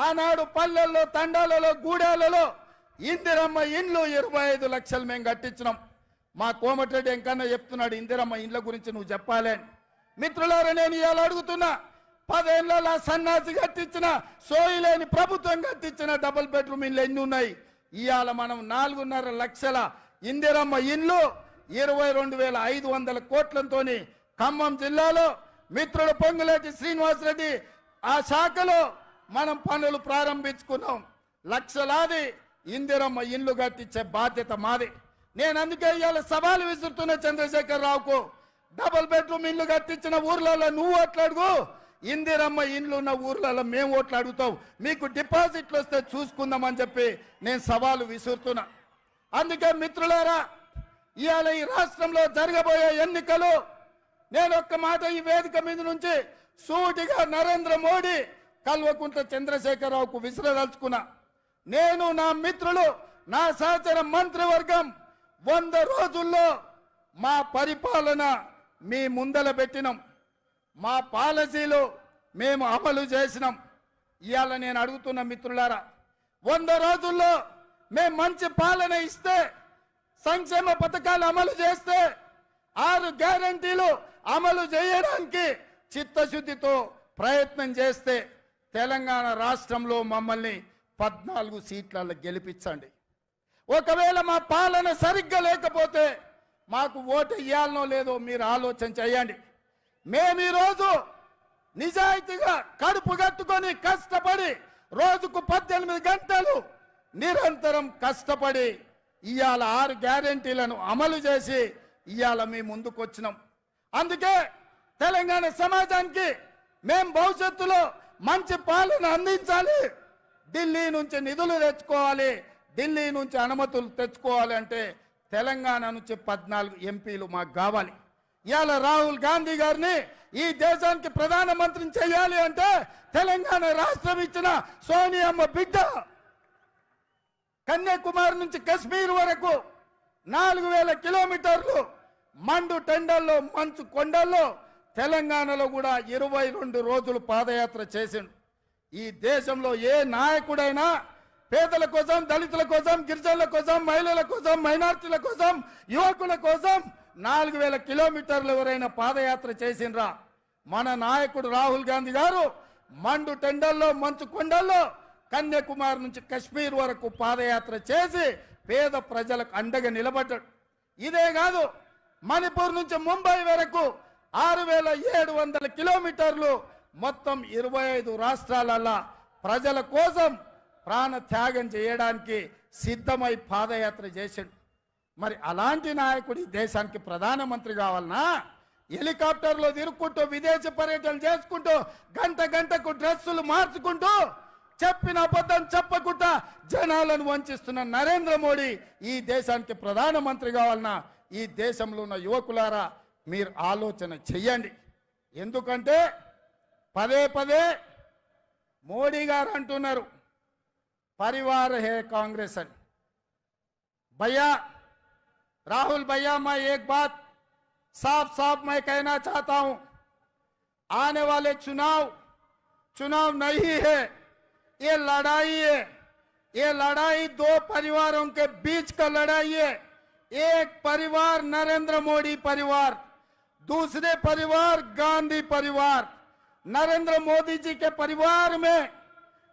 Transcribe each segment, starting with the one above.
ఆనాడు పల్లెల్లో తండాలలో గూడాలలో ఇందిరమ్మ ఇండ్లు ఇరవై ఐదు లక్షలు మేము కట్టించినాం. మా కోమటిరెడ్డి ఎంకన్నా చెప్తున్నాడు ఇందిరమ్మ ఇండ్ల గురించి నువ్వు చెప్పాలి మిత్రులారా నేను ఇవాళ అడుగుతున్నా పదేళ్ళ సన్నాసి కట్టించిన సోయి లేని ప్రభుత్వం కట్టించిన డబుల్ బెడ్రూమ్ ఇండ్లు ఎన్ని ఉన్నాయి? ఇవాళ మనం నాలుగున్నర లక్షల ఇందిరమ్మ ఇండ్లు ఇరవై రెండు వేల ఐదు వందల కోట్లతోని ఖమ్మం జిల్లాలో మిత్రుడు పొంగులేటి శ్రీనివాసరెడ్డి ఆ శాఖలో మనం పనులు ప్రారంభించుకున్నాం. లక్షలాది ఇందిరమ్మ ఇండ్లు కట్టించే బాధ్యత మాది. నేను అందుకే ఇవాళ సవాలు విసురుతున్న చంద్రశేఖర్ రావుకు డబుల్ బెడ్రూమ్ ఇల్లు కట్టించిన ఊర్లలో నువ్వు ఓట్లాడుగు. ఇందిరమ్మ ఇండ్లు ఉన్న ఊర్లలో మేము ఓట్లు అడుగుతాం మీకు డిపాజిట్లు వస్తే చూసుకుందామని చెప్పి నేను సవాలు విసురుతున్నా. అందుకే మిత్రులారా ఇవాళ ఈ రాష్ట్రంలో జరగబోయే ఎన్నికలు నేను ఒక్క మాట ఈ వేదిక మీద నుంచి సూటిగా నరేంద్ర మోడీ కల్వకుంట్ల చంద్రశేఖరరావుకు విసిరదలుచుకున్నా నేను నా మిత్రులు నా సహచర మంత్రివర్గం వంద రోజుల్లో మా పరిపాలన మీ ముందల పెట్టినాం. మా పాలసీలు మేము అమలు చేసినాం. ఇవాళ నేను అడుగుతున్న మిత్రులారా వంద రోజుల్లో మేము మంచి పాలన ఇస్తే సంక్షేమ పథకాలు అమలు చేస్తే ఆరు గ్యారంటీలు అమలు చేయడానికి చిత్తశుద్ధితో ప్రయత్నం చేస్తే తెలంగాణ రాష్ట్రంలో మమ్మల్ని పద్నాలుగు సీట్లలో గెలిపించండి. ఒకవేళ మా పాలన సరిగ్గా లేకపోతే మాకు ఓటు ఇవ్వాలనో లేదో మీరు ఆలోచన చేయండి. మేము ఈరోజు నిజాయితీగా కడుపు కట్టుకొని కష్టపడి రోజుకు పద్దెనిమిది గంటలు నిరంతరం కష్టపడి ఇవాళ ఆరు గ్యారెంటీలను అమలు చేసి ఇవాళ మీ ముందుకు వచ్చినాం అందుకే తెలంగాణ సమాజానికి మేము భవిష్యత్తులో మంచి పాలన అందించాలి. ఢిల్లీ నుంచి నిధులు తెచ్చుకోవాలి. ఢిల్లీ నుంచి అనుమతులు తెచ్చుకోవాలి అంటే తెలంగాణ నుంచి పద్నాలుగు ఎంపీలు మాకు కావాలి. ఇవాళ రాహుల్ గాంధీ గారిని ఈ దేశానికి ప్రధానమంత్రిని చేయాలి అంటే తెలంగాణ రాష్ట్రం ఇచ్చిన సోనియమ్మ బిడ్డ కన్యాకుమారి నుంచి కశ్మీర్ వరకు నాలుగు వేల కిలోమీటర్లు మండు టెండల్లో మంచు కొండల్లో తెలంగాణలో కూడా ఇరవై రెండు రోజులు పాదయాత్ర చేసిండు. ఈ దేశంలో ఏ నాయకుడైనా పేదల కోసం దళితుల కోసం గిరిజనుల కోసం మహిళల కోసం మైనార్టీల కోసం యువకుల కోసం నాలుగు వేల కిలోమీటర్లు ఎవరైనా పాదయాత్ర చేసిండ్రా? మన నాయకుడు రాహుల్ గాంధీ గారు మండు టెండల్లో మంచు కొండల్లో కన్యాకుమారి నుంచి కశ్మీర్ వరకు పాదయాత్ర చేసి పేద ప్రజలకు అండగా నిలబడ్డాడు. ఇదే కాదు మణిపూర్ నుంచి ముంబై వరకు ఆరు వేల ఏడు వందల కిలోమీటర్లు మొత్తం ఇరవై ఐదు రాష్ట్రాలలో ప్రజల కోసం ప్రాణ త్యాగం చేయడానికి సిద్ధమై పాదయాత్ర చేశాడు మరి అలాంటి నాయకుడు ఈ దేశానికి ప్రధానమంత్రి కావాలనా? హెలికాప్టర్లో తిరుక్కుంటూ విదేశీ పర్యటన చేసుకుంటూ గంట గంటకు డ్రెస్సులు మార్చుకుంటూ చెప్పిన అబద్ధం చెప్పకుండా జనాలను వంచిస్తున్న నరేంద్ర మోడీ ఈ దేశానికి ప్రధానమంత్రి కావాలన్నా ఈ దేశంలో ఉన్న యువకులారా మీరు ఆలోచన చెయ్యండి ఎందుకంటే పదే పదే మోడీ గారు అంటున్నారు పరివార హే కాంగ్రెస్ అని भैया राहुल भैया मैं एक बात साफ साफ मैं कहना चाहता हूं आने वाले चुनाव चुनाव नहीं है ये लड़ाई है ये लड़ाई दो परिवारों के बीच का लड़ाई है एक परिवार नरेंद्र मोदी परिवार दूसरे परिवार, गांधी परिवार, नरेंद्र मोदी जी के परिवार में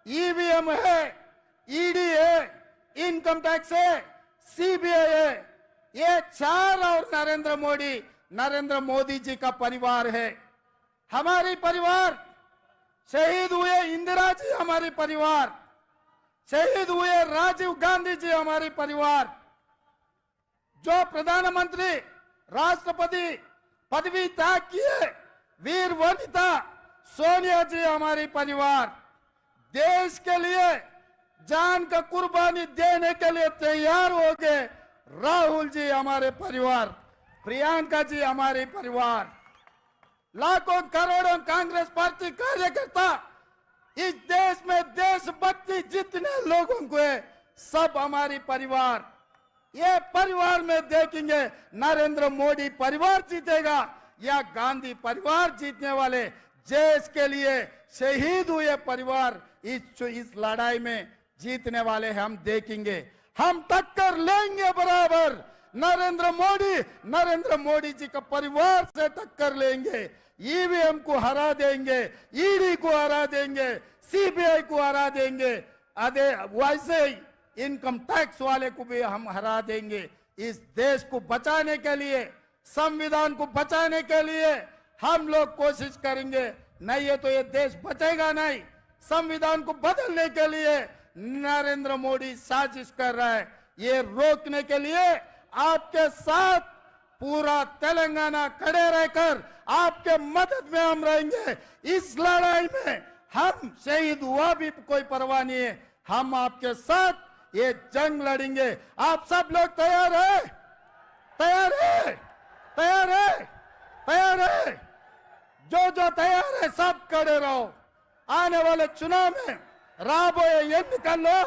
ईवीएम है ईडी है इनकम टैक्स है सीबीआई है। ये चार और नरेंद्र मोदी नरेंद्र मोदी जी का परिवार है। हमारी परिवार, शहीद हुए इंदिरा जी हमारी परिवार, शहीद हुए राजीव गांधी जी हमारी परिवार, जो प्रधानमंत्री, राष्ट्रपति पदवी त्याग किए। वीर वनिता, सोनिया जी हमारी परिवार, देश के लिए जान का कुर्बानी देने के लिए तैयार हो गए। राहुल जी हमारे परिवार, प्रियंका जी हमारे परिवार, लाखों करोड़ों कांग्रेस पार्टी कार्यकर्ता, इस देश में देशभक्ति जितने लोगों को है, सब हमारी परिवार। ये परिवार में देखेंगे, नरेंद्र मोदी परिवार जीतेगा, या गांधी परिवार जीतने वाले देश के लिए शहीद हुए परिवार इस इस लड़ाई में जीतने वाले हम देखेंगे। हम टक्कर लेंगे बराबर। नरेंद्र मोदी नरेंद्र मोदी जी का परिवार से टक्कर लेंगे। ईवीएम को हरा देंगे, ईडी को हरा देंगे, सीबीआई को हरा देंगे। अदे, वैसे ही इनकम टैक्स वाले को भी हम हरा देंगे। इस देश को बचाने के लिए, संविधान को बचाने के लिए हम लोग कोशिश करेंगे। नहीं है तो ये देश बचेगा नहीं। संविधान को बदलने के लिए नरेंद्र मोदी साजिश कर रहा है। ये रोकने के लिए आपके साथ पूरा तेलंगाना खड़े रहकर आपके मदद में हम रहेंगे। इस लड़ाई में हम शहीद हुआ भी कोई परवाह नहीं है। हम आपके साथ ये जंग लड़ेंगे आप सब लोग तैयार है तैयार है तैयार है तैयार है जो जो तैयार है सब खड़े रहो आने वाले चुनाव में రాబోయే ఎన్నికల్లో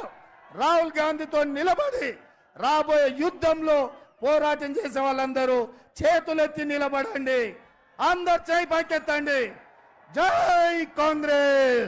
రాహుల్ గాంధీతో నిలబడి రాబోయే యుద్ధంలో పోరాటం చేసే వాళ్ళందరూ చేతులెత్తి నిలబడండి అందరు చేయి పైకెత్తండి జై కాంగ్రెస్